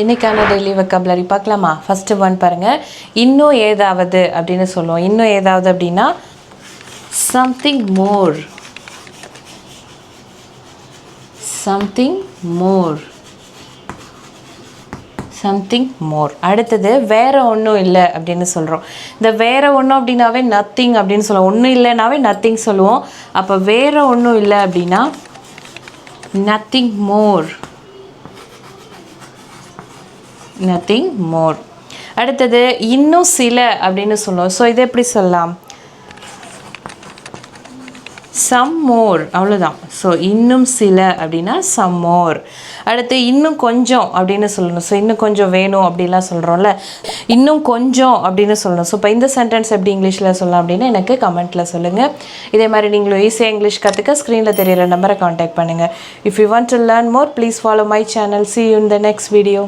இன்னைக்கான டெய்லி வெக்கபுலரி பார்க்கலாமா? First one பாருங்கள் இன்னும் ஏதாவது அப்படின்னு சொல்லுவோம். இன்னும் ஏதாவது அப்படின்னா something more something more something more அடுத்தது வேறு ஒன்றும் இல்லை அப்படின்னு சொல்கிறோம் இந்த வேறு ஒன்றும் அப்படின்னாவே நத்திங் அப்படின்னு சொல்லுவோம். ஒன்றும் இல்லைனாவே நத்திங் சொல்லுவோம். அப்போ வேறு ஒன்றும் இல்லை அப்படின்னா நத்திங் மோர் நத்திங் மோர் அடுத்தது இன்னும் சில அப்படின்னு சொல்லுவோம். ஸோ இதை எப்படி சொல்லலாம்? சம் மோர் அவ்வளோதான் ஸோ இன்னும் சில அப்படின்னா சம் மோர் அடுத்து இன்னும் கொஞ்சம் அப்படின்னு சொல்லணும். ஸோ இன்னும் கொஞ்சம் வேணும் அப்படிலாம் சொல்கிறோம்ல இன்னும் கொஞ்சம் அப்படின்னு சொல்லணும். ஸோ இப்போ இந்த சென்டென்ஸ் எப்படி இங்கிலீஷில் சொல்லலாம் அப்படின்னு எனக்கு கமெண்ட்டில் சொல்லுங்கள் இதே மாதிரி நீங்களும் ஈஸியாக இங்கிலீஷ் கற்றுக்க ஸ்க்ரீனில் தெரியிற நம்பரை காண்டாக்ட் பண்ணுங்கள் if you want to learn more please follow my channel see in the next video